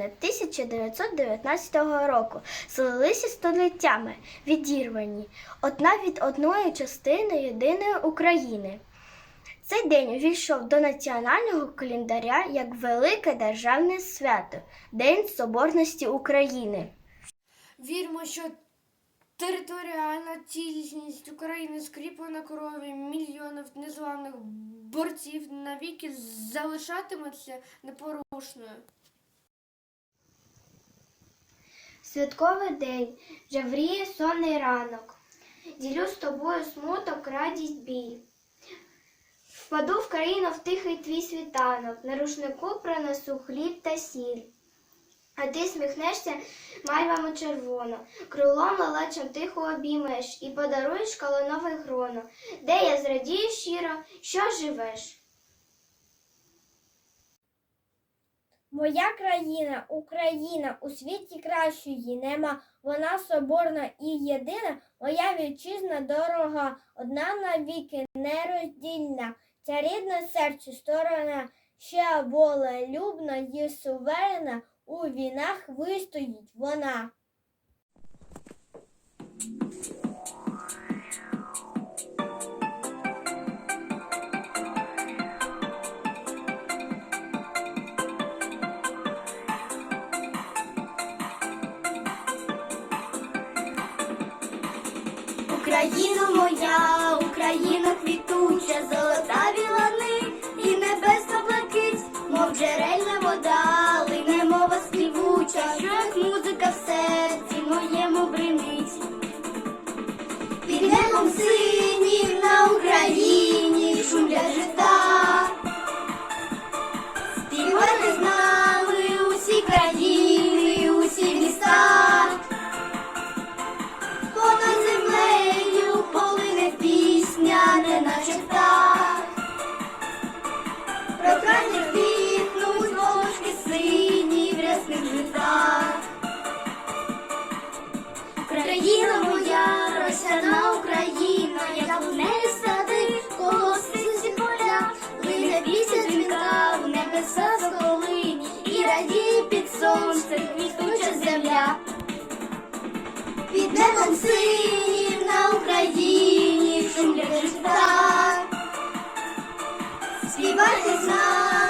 січня 1919 року слилися століттями відірвані одна від одної частини єдиної України. Цей день увійшов до національного календаря як велике державне свято День Соборності України. Віримо, що територіальна цілісність України скріплена крові мільйонів незламних борців навіки залишатиметься непорушною. Святковий день, жавріє сонний ранок. Ділю з тобою смуток, радість, біль. Впаду в країну в тихий твій світанок, на рушнику принесу хліб та сіль. А ти сміхнешся мальвами червоно, крилом лелечем тихо обіймеш і подаруєш калинове гроно, де я зрадію щиро, що живеш. Моя країна, Україна, у світі кращої нема. Вона соборна і єдина, моя вітчизна дорога, одна навіки нероздільна. Ця рідна серцю сторона, ще волелюбна і суверена, у війнах вистоїть вона. Україна моя, Україна квітуча, золота вілани лине пісня дзвінка в небеса соколині, і радіє під сонцем квітуча земля. Під небом синім на Україні шумлять життя. Співайте з нами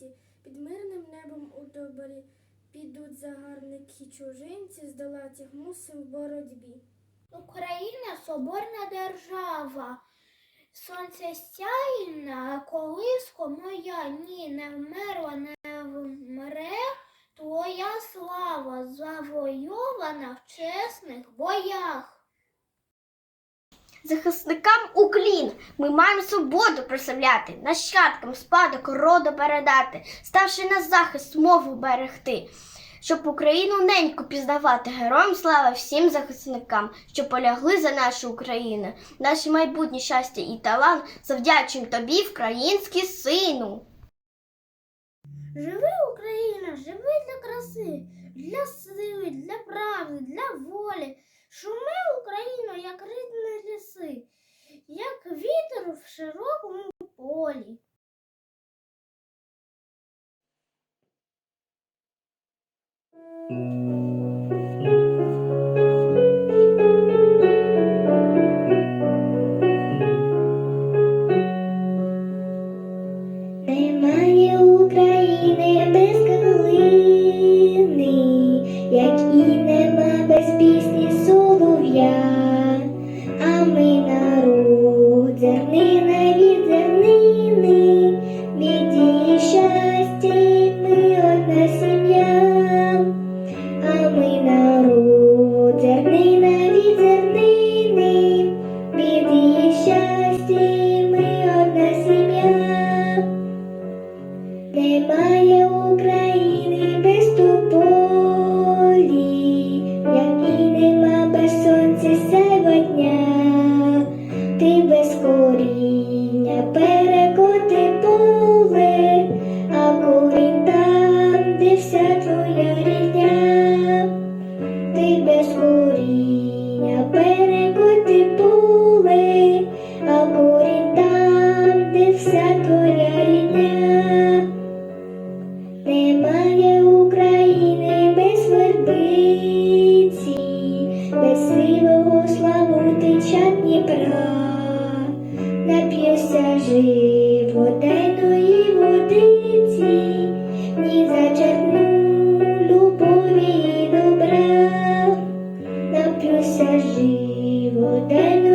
українці під мирним небом у добрі. Підуть загарбники чужинці, здолать їх мусим в боротьбі. Україну соборна держава. Сонце сяйна, колиско моя, ні, не вмерла, не вмре. Твоя слава завойована в чесних боях. Захисникам уклін ми маємо свободу прославляти, нащадкам спадок роду передати, ставши на захист мову берегти, щоб Україну неньку пізнавати. Героям слава всім захисникам, що полягли за нашу Україну. Наше майбутнє щастя і талант завдячуємо тобі, український сину. Живи Україна, живи для краси, для сили, для правди, для волі. Шуми Україно, як рідні ліси, як вітер Дніпра, нап'єшся животеної водиці, ні зачерпну любові і добра, нап'юся животеної